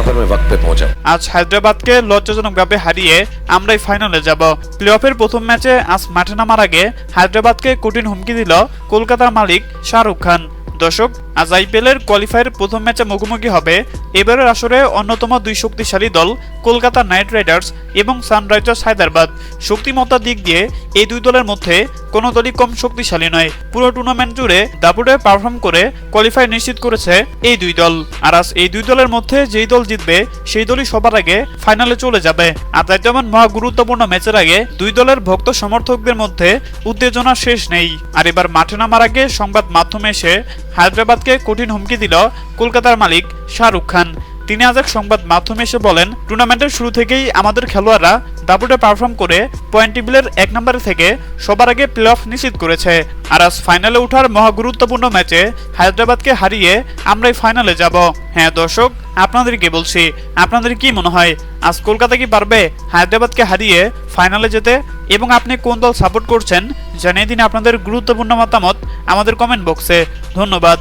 पर मैं वक्त पे पहुंचा আজ হায়দ্রাবাদকে লজ্জাজনকভাবে হারিয়ে আমরাই ফাইনালে যাব প্লে অফের প্রথম ম্যাচে আজ মাঠে নামার আগে হায়দ্রাবাদকে কঠিন হুমকি দিল কলকাতার মালিক শাহরুখ খান দর্শক আজ আইপিএলের কোয়ালিফায়ার প্রথম ম্যাচে মুখোমুখি হবে এবারের আসরে অন্যতম দুই শক্তিশালী দল কলকাতা নাইট রাইডার্স এবং সানরাইজার্স হায়দ্রাবাদ শক্তিমত্তার দিক দিয়ে এই দুই দলের মধ্যে কোনো দলই কম শক্তিশালী নয়। পুরো টুর্নামেন্ট জুড়ে দাপুটে পারফর্ম করে কোয়ালিফাই নিশ্চিত করেছে এই দুই দল। আর আজ এই দুই দলের মধ্যে যেই দল জিতবে, সেই দলই সবার আগে ফাইনালে চলে যাবে। আর তাই তেমন মহা গুরুত্বপূর্ণ ম্যাচের আগে দুই দলের ভক্ত সমর্থকদের মধ্যে উত্তেজনা শেষ নেই। আর এবার মাঠে নামার আগে সংবাদ মাধ্যমে এসে হায়দ্রাবাদকে কঠিন হুমকি দিল কলকাতার মালিক শাহরুখ খান। তিনি আজ এক সংবাদ মাধ্যমে এসে বলেন, টুর্নামেন্টের শুরু থেকেই আমাদের খেলোয়াড়রা দাপুটে পারফর্ম করে পয়েন্ট টেবিলের এক নম্বরে থেকে সবার আগে প্লে অফ নিশ্চিত করেছে। আর আজ ফাইনালে ওঠার মহা গুরুত্বপূর্ণ ম্যাচে হায়দ্রাবাদকে হারিয়ে আমরাই ফাইনালে যাব। হ্যাঁ দর্শক, আপনাদেরকে বলছি, আপনাদের কি মনে হয়, আজ কলকাতা কি পারবে হায়দ্রাবাদকে হারিয়ে ফাইনালে যেতে? এবং আপনি কোন দল সাপোর্ট করছেন? জানিয়ে দিন আপনাদের গুরুত্বপূর্ণ মতামত আমাদের কমেন্ট বক্সে ধন্যবাদ।